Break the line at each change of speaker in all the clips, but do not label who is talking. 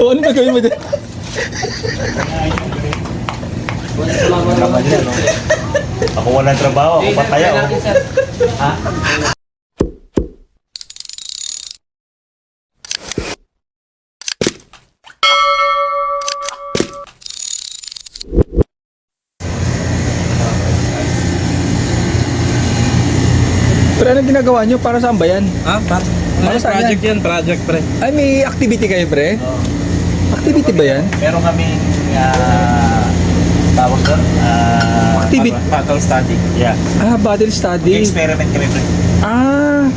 O ano gagawin mo dyan?
Ako walang trabaho, ako pataya. oh. Ha?
Pero ano ginagawa nyo? Para saan ba yan?
Ha? Pa?
Ano, saan
project yan? Project, pre.
Ay, may activity kayo, pre? Activity ba yan?
Meron kami uh, tawag doon? Uh,
Activity?
Battle study.
Yeah.
Ah, battle study.
Experiment kami, pre.
Ah,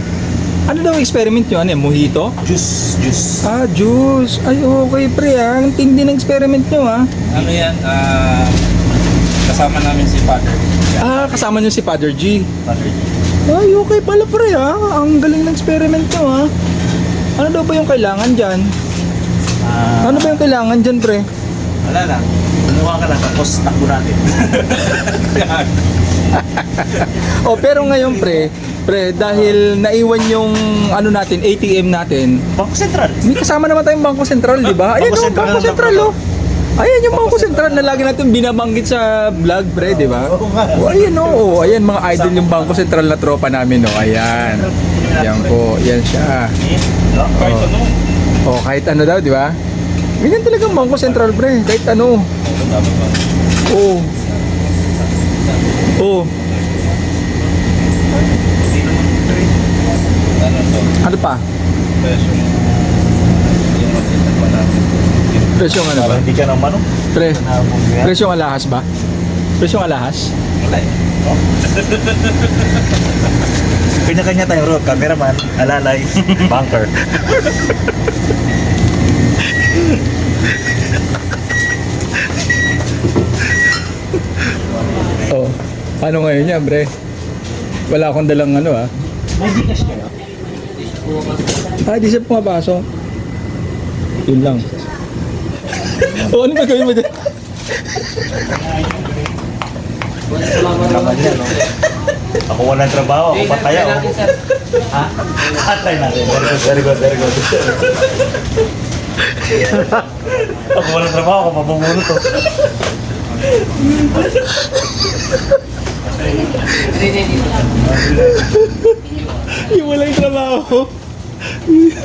ano daw experiment nyo? Ano yan? Mojito?
Juice, juice.
Ah, juice. Ay, okay, pre, ah. Ang tindi ng experiment nyo, ah.
Ano yan? Ah, kasama namin si Father.
Ah, kasama nyo si Father G.
Father G.
Ay, okay pala, pre, ah. Ang galing ng experiment nyo, ah. Ano daw ba yung kailangan dyan?
Ah,
Ano ba yung kailangan dyan, pre?
Wala lang. Kumuha ka lang, tapos takbo natin.
Oh, pero ngayon, pre, pre, dahil naiwan yung ano natin, ATM natin,
Bangko Sentral.
may kasama naman tayong Bangko Sentral, di ba? Ayan
Bangko
oh,
Sentral
Bangko
na
Sentral, oh. Ayan yung Bangko Sentral na lagi natin binabanggit sa vlog, pre, di ba?
Oo.
Oh, ayan oh, oh, ayan mga idol yung Bangko Sentral na tropa namin, oh. Ayan. Yan po, yan siya.
Kahit
Oh.
ano.
Oh, kahit ano daw, di ba? Ganyan talagang Bangko Sentral, pre. Kahit ano.
Ba?
Oh. Oh.
Ano?
Ano pa?
Presyo. Yung makita pa natin.
Presyong ano ba?
Para hindi ka naman, no?
Pre, presyong alahas ba? Presyong alahas?
Wala eh.
Kanya-kanya tayo, bro. Cameraman, alalay, bunker.
Oh. Paano ngayon yan, bre? Wala akong dalang ano ah.
May Gcash kayo?
Ah, di siya pumapasok. Yun lang. O ano gagawin mo dyan?
Ako walang trabaho, ako pataya. oh. Ha? Atay natin. Very good, very good, very good. ako walang trabaho, ako mabumuno to.
Yung walang trabaho.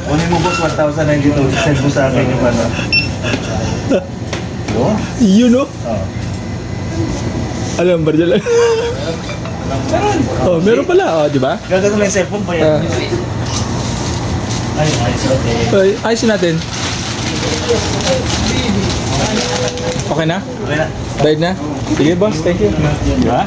Kunin mo boss, 1,092. Send mo sa akin yung ano. Yun?
Yun oh.
Oh.
Alam ba dyan? oh, meron pala. Oh, di ba?
Gagano lang yung cellphone pa
Ah.
yan. Ay, ay, okay.
Ay, ayusin natin. Okay na?
Okay na.
Bayad na? Sige boss, thank you.
Di ba?